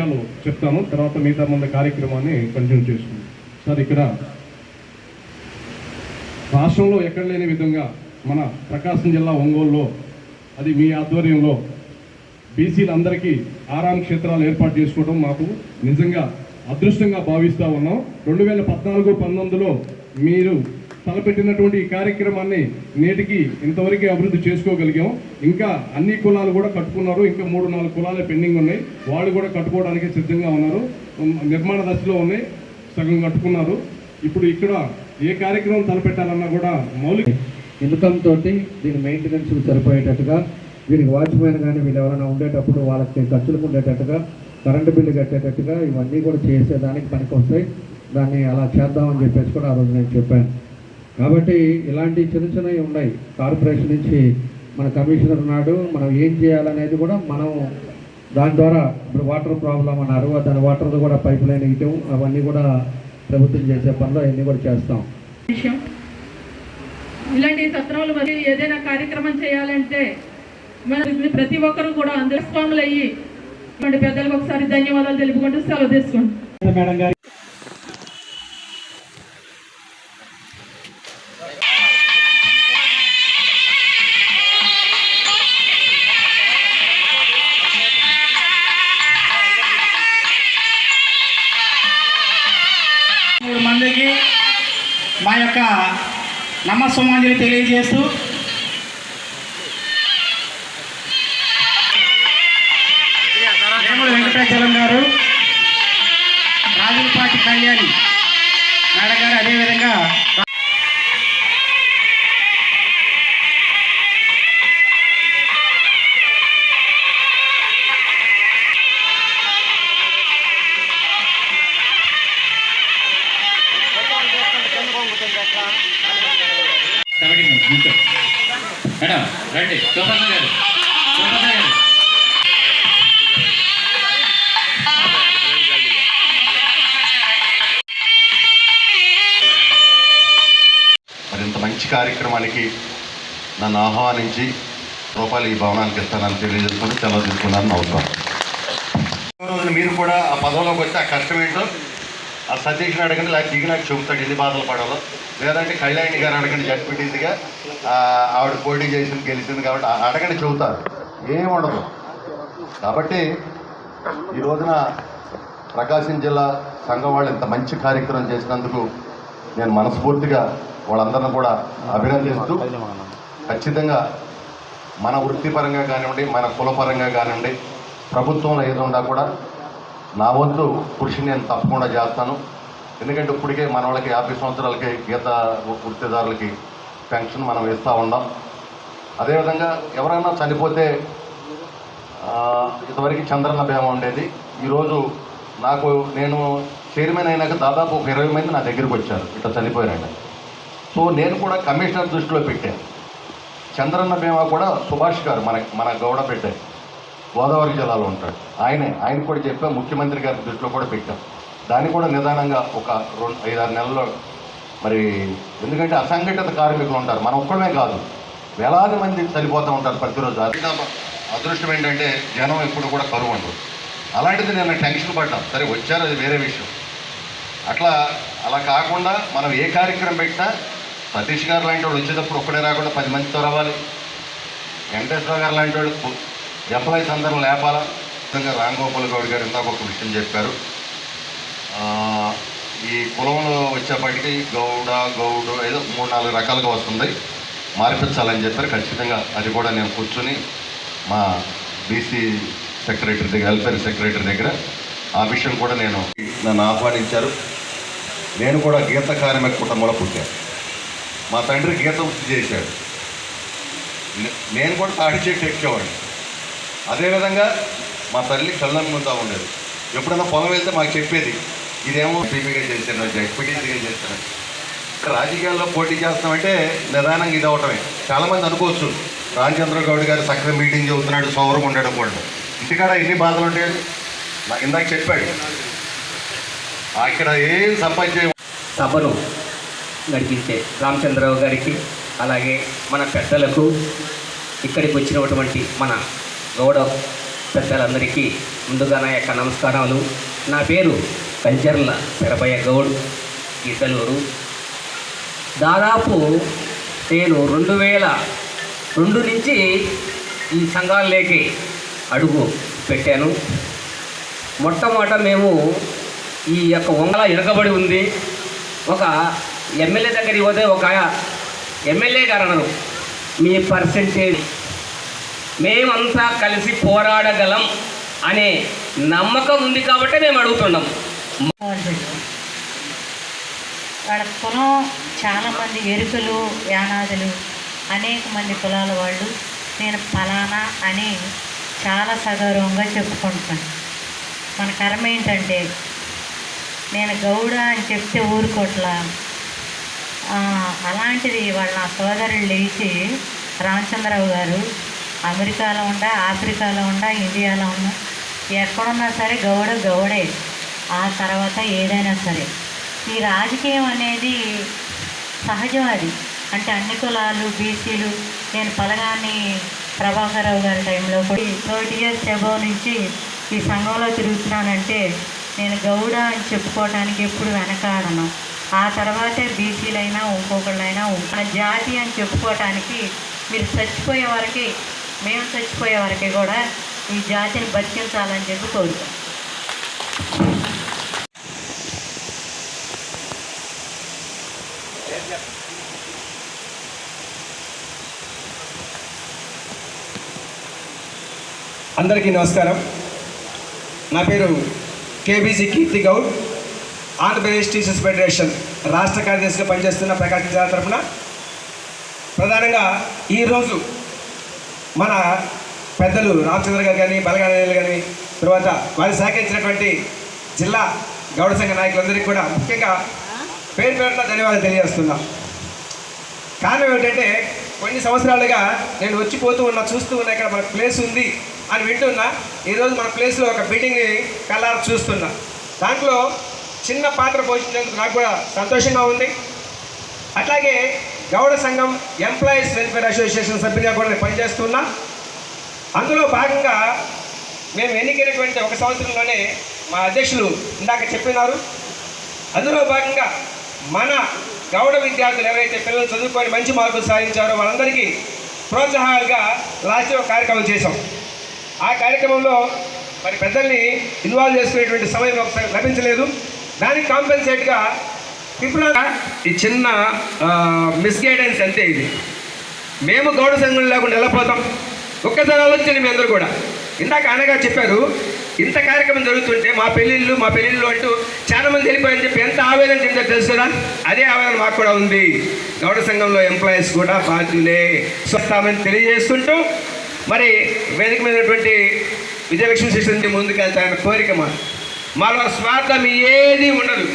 విషయాలు చెప్తాను. తర్వాత మిగతా మంది కార్యక్రమాన్ని కంటిన్యూ చేసుకుందాం సార్ ఇక్కడ రాష్ట్రంలో ఎక్కడ లేని విధంగా మన ప్రకాశం జిల్లా ఒంగోలులో అది మీ ఆధ్వర్యంలో బీసీలందరికీ ఆరాం క్షేత్రాలు ఏర్పాటు చేసుకోవడం మాకు నిజంగా అదృష్టంగా భావిస్తూ ఉన్నాం. రెండు వేల పద్నాలుగు పంతొమ్మిదిలో మీరు తలపెట్టినటువంటి ఈ కార్యక్రమాన్ని నేటికి ఇంతవరకు అభివృద్ధి చేసుకోగలిగాం. ఇంకా అన్ని కులాలు కూడా కట్టుకున్నారు. ఇంకా మూడు నాలుగు కులాలే పెండింగ్ ఉన్నాయి. వాళ్ళు కూడా కట్టుకోవడానికి సిద్ధంగా ఉన్నారు. నిర్మాణ దశలో ఉన్నాయి. సగం కట్టుకున్నారు. ఇప్పుడు ఇక్కడ ఏ కార్యక్రమం తలపెట్టాలన్నా కూడా మౌలిక ఇన్కమ్ తోటి దీని మెయింటెనెన్స్ సరిపోయేటట్టుగా వీరికి వాచ్మెన్ కానీ వీళ్ళు ఎవరైనా ఉండేటప్పుడు వాళ్ళకి ఖర్చులకు ఉండేటట్టుగా కరెంటు బిల్లు కట్టేటట్టుగా ఇవన్నీ కూడా చేసేదానికి పనికి వస్తాయి దాన్ని అలా చేద్దామని చెప్పేసి కూడా ఆ రోజు నేను చెప్పాను. కాబట్టి ఇలాంటి చిన్న చిన్నవి ఉన్నాయి. కార్పొరేషన్ నుంచి మన కమిషనర్ ఉన్నాడు. మనం ఏం చేయాలనేది కూడా మనం దాని ద్వారా ఇప్పుడు వాటర్ ప్రాబ్లం అన్నారు. దాని వాటర్ కూడా పైప్ లైన్ ఇవ్వటం అవన్నీ కూడా ప్రభుత్వం చేసే పనులు అవన్నీ కూడా చేస్తాం. విషయం. ఇలాంటి సత్రాలు మరి ఏదైనా కార్యక్రమం చేయాలంటే మన ప్రతి ఒక్కరూ కూడా అందస్వాములు అయ్యి ఇటువంటి పెద్దలకు ఒకసారి ధన్యవాదాలు తెలుపుకుంటూ సెలవు మేడం గారు మా యొక్క నమస్సమాంజలి తెలియజేస్తూ వేముల వెంకటాచలం గారు రాజులపాటి కళ్యాణి మేడం గారు అదేవిధంగా మేడం రండి. సోమన్న గారు. సోమన్న గారు. మరింత మంచి కార్యక్రమానికి నన్ను ఆహ్వానించి రూపాయలు ఈ భవనానికి ఇస్తానని తెలియజేసుకుని సెలవు తీసుకున్నాను అవసరం మీరు కూడా ఆ పదవిలోకి వచ్చి ఆ కష్టం ఏంటో ఆ సతీష్ని అడగండి లేకపోతే దిగి నాకు చెబుతాడు ఎన్ని బాధలు పడాలో. లేదంటే కళ్యాణి గారు అడగండి జడ్పీటీసీగా ఆవిడ పోటీ చేసింది గెలిచింది కాబట్టి ఆ- అడగండి చెబుతారు. ఏమి ఉండదు. కాబట్టి ఈ రోజున ప్రకాశం జిల్లా సంఘం వాళ్ళు ఇంత మంచి కార్యక్రమం చేసినందుకు నేను మనస్ఫూర్తిగా వాళ్ళందరిని కూడా అభినందిస్తూ ఖచ్చితంగా మన వృత్తిపరంగా కానివ్వండి మన కులపరంగా కానివ్వండి ప్రభుత్వంలో ఏది కూడా నా వంతు కృషి నేను తప్పకుండా చేస్తాను. ఎందుకంటే ఇప్పటికే మన వాళ్ళకి యాభై సంవత్సరాలకి గీత వృత్తిదారులకి పెన్షన్ మనం ఇస్తూ ఉన్నాం అదేవిధంగా ఎవరైనా చనిపోతే ఇంతవరకు చంద్రన్న భీమ ఉండేది. ఈరోజు నాకు నేను చైర్మన్ అయినాక దాదాపు ఒక ఇరవై మంది నా దగ్గరికి వచ్చారు ఇట్లా చనిపోయారండి సో నేను కూడా కమిషనర్ దృష్టిలో పెట్టాను. చంద్రన్న భీమా కూడా సుభాష్ గారు మన మన గౌడ పెట్టారు. గోదావరి జిల్లాలో ఉంటాడు ఆయనే ఆయన కూడా చెప్పా ముఖ్యమంత్రి గారి దృష్టిలో కూడా పెట్టాం. దాన్ని కూడా నిదానంగా ఒక రెండు ఐదారు నెలల్లో మరి ఎందుకంటే అసంఘటిత కార్మికులు ఉంటారు. మనం ఒక్కడమే కాదు. వేలాది మంది చనిపోతూ ఉంటారు ప్రతిరోజు. అది అదృష్టం ఏంటంటే జనం ఎప్పుడు కూడా కరువు ఉండదు. అలాంటిది నేను టెన్షన్ పడ్డాను. సరే వచ్చారు అది వేరే విషయం. అట్లా అలా కాకుండా మనం ఏ కార్యక్రమం పెట్టినా సతీష్ గారు లాంటి వాళ్ళు వచ్చేటప్పుడు ఒక్కడే రాకుండా పది మందితో రావాలి. వెంకటేశ్వర గారు లాంటి వాళ్ళు ఎంప్లాయీస్ అందరం లేపాలా? ముఖ్యంగా రామ్ గోపాల్ గౌడ్ గారు ఇందాక ఒక విషయం చెప్పారు. ఈ కులంలో వచ్చేప్పటికి గౌడ గౌడు ఏదో మూడు నాలుగు రకాలుగా వస్తుంది. మార్పించాలని చెప్పారు. ఖచ్చితంగా అది కూడా నేను కూర్చొని మా బీసీ సెక్రటరీ దగ్గర వెల్ఫేర్ సెక్రటరీ దగ్గర ఆ విషయం కూడా నేను నన్ను ఆహ్వానించారు. నేను కూడా గీత కార్మిక కుటుంబంలో పుట్టాను. మా తండ్రి గీత వృత్తి చేశాడు నేను కూడా తాడి చెట్టు ఎక్కేవాడిని. అదేవిధంగా మా తల్లి కళ్ళనుకుంటా ఉండేది. ఎప్పుడైనా పొలం వెళ్తే మాకు చెప్పేది ఇదేమో ఎంపీగా చేశాను జడ్పీటీసీగా చేశాను రాజకీయాల్లో పోటీ చేస్తామంటే నిదానంగా ఇది అవటమే చాలామంది అనుకోవచ్చు రామచంద్ర గౌడ్ గారు చక్కగా మీటింగ్ చెబుతున్నాడు సౌరం ఉండడం కూడా. ఇంటికాడ ఎన్ని బాధలు ఉంటాయి నాకు ఇందాక చెప్పాడు. అక్కడ ఏం సంపాదించే సభను నడిపించే రామచంద్రరావు గారికి అలాగే మన పెద్దలకు ఇక్కడికి వచ్చినటువంటి మన గౌడ పెద్దలందరికీ ముందుగా నా యొక్క నమస్కారాలు. నా పేరు కంచర్ల పెరబయ్య గౌడ్ గీతలూరు దాదాపు నేను రెండు వేల రెండు నుంచి ఈ సంఘాల్లోకి అడుగు పెట్టాను. మొట్టమొదట మేము ఈ యొక్క వంగల ఇరగబడి ఉంది. ఒక ఎమ్మెల్యే దగ్గరికి పోతే ఒక ఎమ్మెల్యే గారు అన్నారు మీ పర్సంటేజ్ మేమంతా కలిసి పోరాడగలం అనే నమ్మకం ఉంది కాబట్టి మేము అడుగుతున్నాం. వాళ్ళ కులం చాలామంది ఎరుకలు యానాదులు అనేక మంది కులాల వాళ్ళు నేను ఫలానా అని చాలా సగౌరవంగా చెప్పుకుంటాను. మన కర్మ ఏంటంటే నేను గౌడ అని చెప్తే ఊరుకోట్లా. అలాంటిది వాళ్ళ నా సోదరులు లేచి రామచంద్రరావు గారు అమెరికాలో ఉండ ఆఫ్రికాలో ఉండ ఇండియాలో ఉన్న ఎక్కడున్నా సరే గౌడ గౌడే. ఆ తర్వాత ఏదైనా సరే. ఈ రాజకీయం అనేది సహజం అది అంటే అన్ని కులాలు బీసీలు నేను పలగాని ప్రభాకరరావు గారి టైంలో కూడా థర్టీ ఇయర్స్ అబౌవ్ నుంచి ఈ సంఘంలో తిరుగుతున్నానంటే నేను గౌడ అని చెప్పుకోవడానికి ఎప్పుడు వెనకాడను. ఆ తర్వాతే బీసీలైనా ఇంకొకళ్ళైనా మన జాతి అని చెప్పుకోవటానికి మీరు చచ్చిపోయే వరకు మేము చచ్చిపోయే వరకు కూడా ఈ జాతిని బతికించాలని చెప్పి కోరుతాం. అందరికీ నమస్కారం. నా పేరు KBC Keerthi Goud. Andhra Pradesh teachers federation రాష్ట్ర కార్యదర్శిగా పనిచేస్తున్న ప్రకాశం జిల్లా తరఫున ప్రధానంగా ఈరోజు మన పెద్దలు రామచంద్ర గారు కానీ బలగానేలు కానీ తర్వాత వారు సహకరించినటువంటి జిల్లా గౌడ సంఘ నాయకులందరికీ కూడా ముఖ్యంగా పేరు పేరున ధన్యవాదాలు తెలియజేస్తున్నాం. కారణం ఏమిటంటే కొన్ని సంవత్సరాలుగా నేను వచ్చిపోతూ ఉన్నా చూస్తూ ఉన్నా ఇక్కడ మన ప్లేస్ ఉంది అని వింటున్నా. ఈరోజు మన ప్లేస్లో ఒక బిల్డింగ్ని కల్లారు చూస్తున్నా. దాంట్లో చిన్న పాత్ర పోషించినందుకు నాకు కూడా సంతోషంగా ఉంది. అట్లాగే గౌడ సంఘం ఎంప్లాయీస్ వెల్ఫేర్ అసోసియేషన్ సభ్యునిగా కూడా నేను పనిచేస్తున్నా. అందులో భాగంగా మేము ఎన్నికైనటువంటి ఒక సంవత్సరంలోనే మా అధ్యక్షులు ఇందాక చెప్పినారు. అందులో భాగంగా మన గౌడ విద్యార్థులు ఎవరైతే పిల్లలు చదువుకొని మంచి మార్కులు సాధించారో వాళ్ళందరికీ ప్రోత్సాహాలుగా లాస్ట్ ఒక కార్యక్రమం చేశాం. ఆ కార్యక్రమంలో మరి పెద్దల్ని ఇన్వాల్వ్ చేసుకునేటువంటి సమయం ఒకసారి లభించలేదు. దానికి కాంపెన్సేట్గా ఇప్పుడు ఈ చిన్న మిస్గైడెన్స్ అంతే ఇది. మేము గౌడ సంఘం లేకుండా వెళ్ళిపోతాం ఒక్కసారి ఆలోచించండి మీ అందరూ కూడా. ఇందాక అనగా చెప్పారు ఇంత కార్యక్రమం జరుగుతుంటే మా పెళ్ళిళ్ళు మా పెళ్ళిళ్ళు అంటూ చాలా మంది వెళ్ళిపోయారని చెప్పి ఎంత ఆవేదన చెందో తెలుసు? అదే ఆవేదన మాకు కూడా ఉంది. గౌడ సంఘంలో ఎంప్లాయీస్ కూడా బాధ్యులే. స్వస్థామని తెలియజేసుకుంటూ మరి వేదిక మీద ఉన్నటువంటి విజయలక్ష్మి శిష్యుని ముందుకెళ్తాయన్న కోరిక మా మాలో స్వార్థం ఏది ఉండదు.